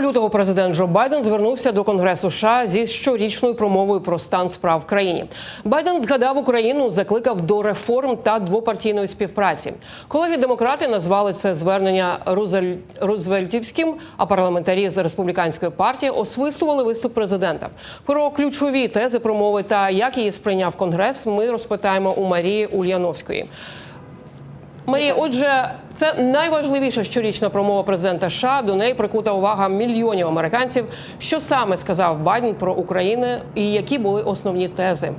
лютого президент Джо Байден звернувся до Конгресу США зі щорічною промовою про стан справ в країні. Байден згадав Україну, закликав до реформ та двопартійної співпраці. Колеги демократи назвали це звернення Рузель... Рузвельтівським, а парламентарі з республіканської партії освистували виступ президента. Про ключові тези промови та як її сприйняв Конгрес. Ми розпитаємо у Марії Ульяновської. Марія, отже, це найважливіша щорічна промова президента США. До неї прикута увага мільйонів американців. Що саме сказав Байден про Україну і які були основні тези?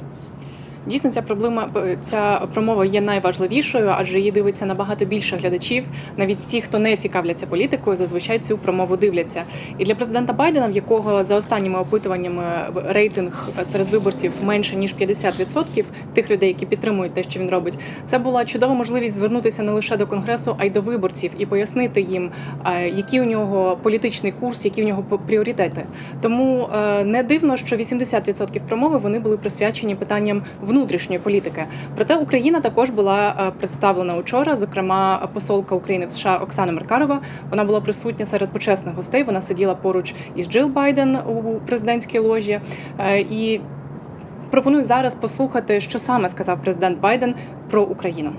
Дійсно, ця проблема ця промова є найважливішою, адже її дивиться набагато більше глядачів. Навіть ті, хто не цікавляться політикою, зазвичай цю промову дивляться. І для президента Байдена, в якого за останніми опитуваннями рейтинг серед виборців менше ніж 50% тих людей, які підтримують те, що він робить, це була чудова можливість звернутися не лише до конгресу, а й до виборців і пояснити їм, який у нього політичний курс, які у нього пріоритети. Тому не дивно, що 80% промови вони були присвячені питанням внутрішньої політики. Проте Україна також була представлена учора. Зокрема, посолка України в США Оксана Меркарова. Вона була присутня серед почесних гостей. Вона сиділа поруч із Джил Байден у президентській ложі. І пропоную зараз послухати, що саме сказав президент Байден про Україну.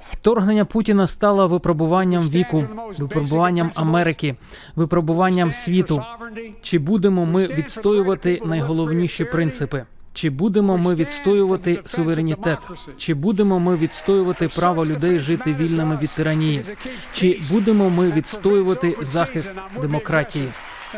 Вторгнення Путіна стало випробуванням віку, випробуванням Америки, випробуванням світу. Чи будемо ми відстоювати найголовніші принципи? Чи будемо ми відстоювати суверенітет? Чи будемо ми відстоювати право людей жити вільними від тиранії? Чи будемо ми відстоювати захист демократії?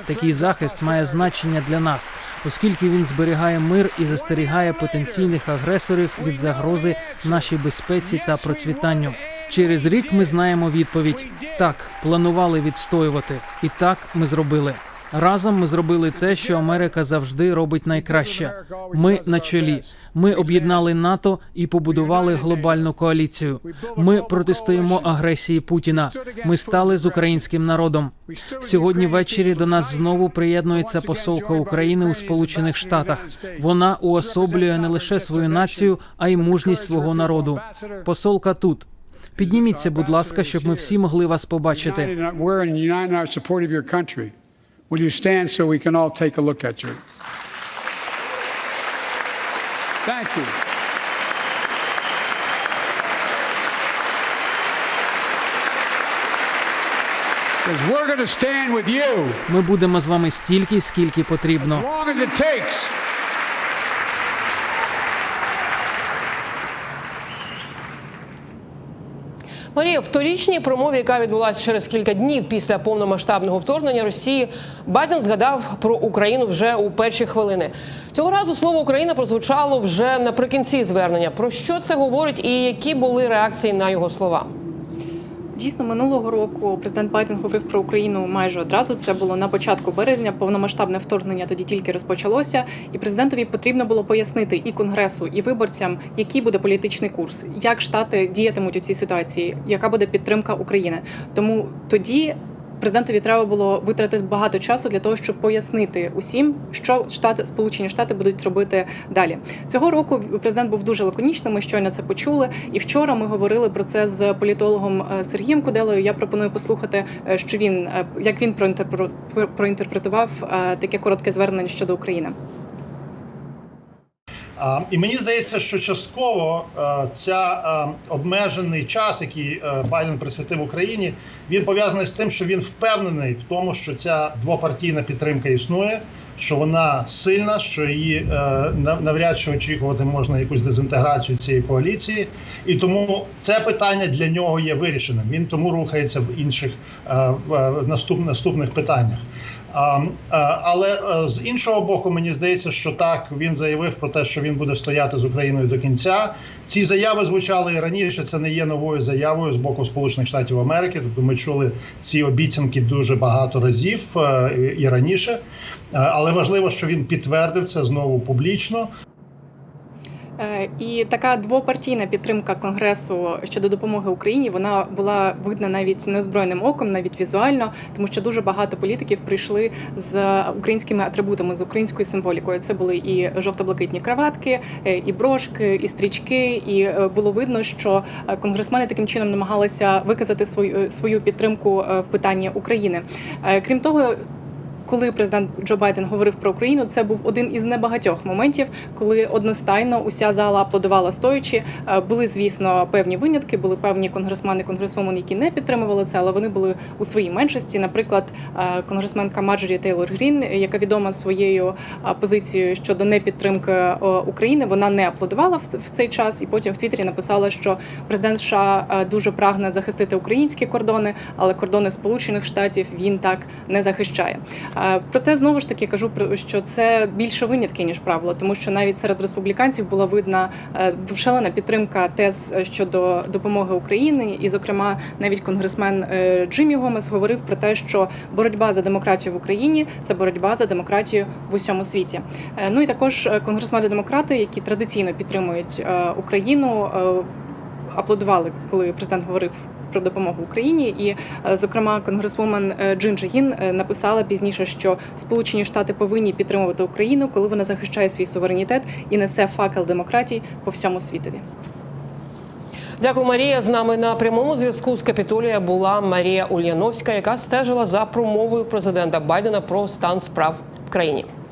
Такий захист має значення для нас, оскільки він зберігає мир і застерігає потенційних агресорів від загрози нашій безпеці та процвітанню. Через рік ми знаємо відповідь: так, планували відстоювати, і так ми зробили. Разом ми зробили те, що Америка завжди робить найкраще. Ми на чолі. Ми об'єднали НАТО і побудували глобальну коаліцію. Ми протистоїмо агресії Путіна. Ми стали з українським народом. Сьогодні ввечері до нас знову приєднується посолка України у Сполучених Штатах. Вона уособлює не лише свою націю, а й мужність свого народу. Посолка тут. Підніміться, будь ласка, щоб ми всі могли вас побачити. Will you stand so we can all take a look at you? Thank you. Because we're going to stand with you Ми будемо з вами стільки, скільки as потрібно. long as it takes. Марія, в торічній промові, яка відбулася через кілька днів після повномасштабного вторгнення Росії, Байден згадав про Україну вже у перші хвилини. Цього разу слово Україна прозвучало вже наприкінці звернення. Про що це говорить і які були реакції на його слова? Дійсно, минулого року президент Байден говорив про Україну майже одразу. Це було на початку березня. Повномасштабне вторгнення тоді тільки розпочалося, і президентові потрібно було пояснити і конгресу, і виборцям, який буде політичний курс, як штати діятимуть у цій ситуації, яка буде підтримка України. Тому тоді. Президентові треба було витратити багато часу для того, щоб пояснити усім, що штати Сполучені Штати будуть робити далі. Цього року президент був дуже лаконічним. Ми щойно це почули. І вчора ми говорили про це з політологом Сергієм Куделою. Я пропоную послухати, що він як він проінтерпретував таке коротке звернення щодо України. І мені здається, що частково ця обмежений час, який Байден присвятив Україні, він пов'язаний з тим, що він впевнений в тому, що ця двопартійна підтримка існує, що вона сильна, що її навряд чи очікувати можна якусь дезінтеграцію цієї коаліції, і тому це питання для нього є вирішеним. Він тому рухається в інших в наступних питаннях. А, але з іншого боку, мені здається, що так він заявив про те, що він буде стояти з Україною до кінця. Ці заяви звучали і раніше. Це не є новою заявою з боку Сполучених Штатів Америки. Тобто ми чули ці обіцянки дуже багато разів і раніше. Але важливо, що він підтвердив це знову публічно. Е, І така двопартійна підтримка конгресу щодо допомоги Україні вона була видна навіть неозброєним оком, навіть візуально, тому що дуже багато політиків прийшли з українськими атрибутами, з українською символікою. Це були і жовто-блакитні краватки, е, і брошки, і стрічки. І е, було видно, що конгресмени таким чином намагалися виказати свою свою підтримку в питанні України. Крім того. Коли президент Джо Байден говорив про Україну, це був один із небагатьох моментів, коли одностайно уся зала аплодувала стоячи. Е, Були, звісно, певні винятки, були певні конгресмени, конгресвомени, які не підтримували це, але вони були у своїй меншості. Наприклад, е, конгресменка Марджорі Тейлор Грін, яка відома своєю е, позицією щодо непідтримки України, вона не аплодувала в цей час, і потім в Твіттері написала, що президент США дуже прагне захистити українські кордони, але кордони Сполучених Штатів він так не захищає. Е, Проте знову ж таки кажу що це більше винятки ніж правило, тому що навіть серед республіканців була видна е, шалена підтримка тез е, щодо допомоги Україні, і, зокрема, навіть конгресмен Джиммі Гомес говорив про те, що боротьба за демократію в Україні це боротьба за демократію в усьому світі. Ну і також е, конгресмени-демократи, які традиційно підтримують Україну, аплодували, коли президент говорив про допомогу Україні. І, е, зокрема, конгресвумен е, Джинджа Гін е, написала пізніше, що Сполучені Штати повинні підтримувати Україну, коли вона захищає свій суверенітет і несе факел демократії по всьому світові. Дякую, Марія. З нами на прямому зв'язку з Капітолія була Марія Ульяновська, яка стежила за промовою президента Байдена про стан справ в країні.